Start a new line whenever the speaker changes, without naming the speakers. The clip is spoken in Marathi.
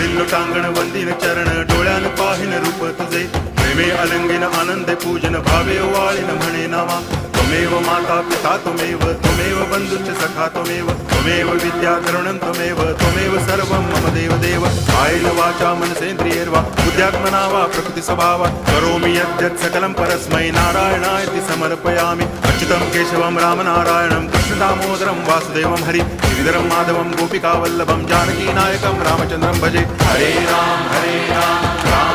एकांगण वंदिन चरण डोळ्यान पाहिन रूप तुझे. प्रेमे अलंगिन आनंदे पूजन भावे वाळीन म्हणे नामा त्वमेव माता पिता त्वमेव त्वमेव बंधुच सखा त्वमेव त्वमेव विद्या करुणं त्वमेव त्वमेव सर्वं मम देव देव आयल वाचा मनसेन्द्रियैर्वा बुद्ध्यात्मना वा प्रकृति करोमि यद्यत् सकलं परस्मै नारायणायति समर्पयामि. अच्युतं केशवं रामनारायणं कृष्णदामोदरं वासुदेवं हरि श्रीधरं माधवं गोपिकावल्लभं जानकीनायकं रामचन्द्रं भजे। हरे राम हरे राम।